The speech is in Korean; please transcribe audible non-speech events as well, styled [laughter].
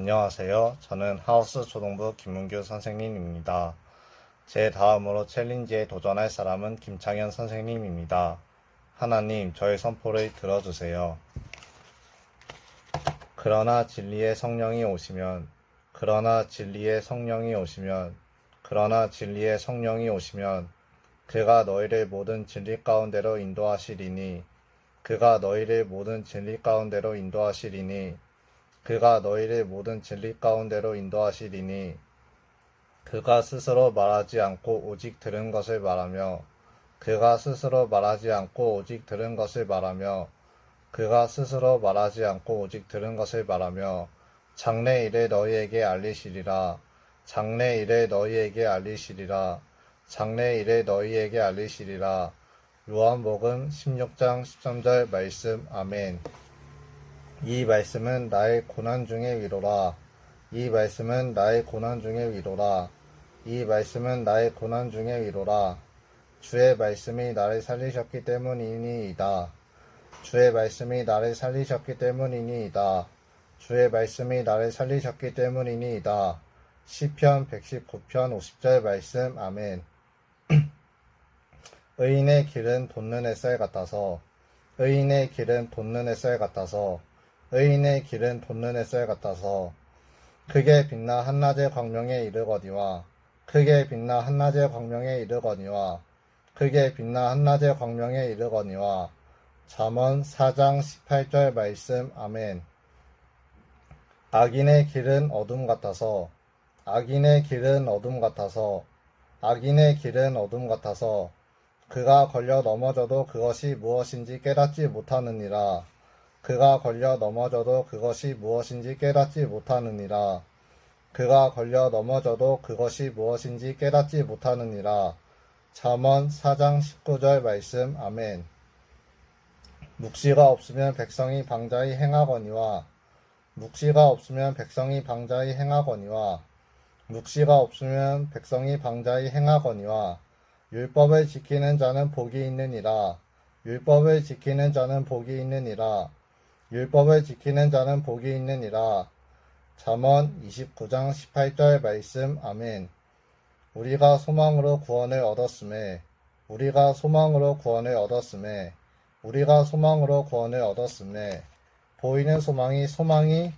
안녕하세요. 저는 하우스 초등부 김문규 선생님입니다. 제 다음으로 챌린지에 도전할 사람은 김창현 선생님입니다. 하나님, 저의 선포를 들어주세요. 그러나 진리의 성령이 오시면, 그러나 진리의 성령이 오시면, 그러나 진리의 성령이 오시면, 그가 너희를 모든 진리 가운데로 인도하시리니, 그가 너희를 모든 진리 가운데로 인도하시리니, 그가 너희를 모든 진리 가운데로 인도하시리니 그가 스스로 말하지 않고 오직 들은 것을 말하며 그가 스스로 말하지 않고 오직 들은 것을 말하며 그가 스스로 말하지 않고 오직 들은 것을 말하며 장래 일을 너희에게 알리시리라. 장래 일을 너희에게 알리시리라. 장래 일을 너희에게 알리시리라. 요한복음 16장 13절 말씀. 아멘 이 말씀은 나의 고난 중의 위로라. 이 말씀은 나의 고난 중의 위로라. 이 말씀은 나의 고난 중의 위로라. 주의 말씀이 나를 살리셨기 때문이니이다. 주의 말씀이 나를 살리셨기 때문이니이다. 주의 말씀이 나를 살리셨기 때문이니이다. 시편 119편 50절 말씀 아멘. [clears throat] 의인의 길은 돋는 햇살 같아서 의인의 길은 돋는 햇살 같아서 의인의 길은 돋는 햇살 같아서 크게 빛나 한낮의 광명에 이르거니와 크게 빛나 한낮의 광명에 이르거니와 크게 빛나 한낮의 광명에 이르거니와 잠언 4장 18절 말씀 아멘. 악인의 길은 어둠 같아서 악인의 길은 어둠 같아서 악인의 길은 어둠 같아서 그가 걸려 넘어져도 그것이 무엇인지 깨닫지 못하느니라 그가 걸려 넘어져도 그것이 무엇인지 깨닫지 못하느니라. 그가 걸려 넘어져도 그것이 무엇인지 깨닫지 못하느니라. 잠언 4장 19절 말씀 아멘. 묵시가 없으면 백성이 방자히 행하거니와 묵시가 없으면 백성이 방자히 행하거니와 묵시가 없으면 백성이 방자히 행하거니와 율법을 지키는 자는 복이 있느니라. 율법을 지키는 자는 복이 있느니라. 율법을 지키는 자는 복이 있느니라. 잠언 29장 18절 말씀 아멘. 우리가 소망으로 구원을 얻었음에 우리가 소망으로 구원을 얻었음에 우리가 소망으로 구원을 얻었음에 보이는 소망이 소망이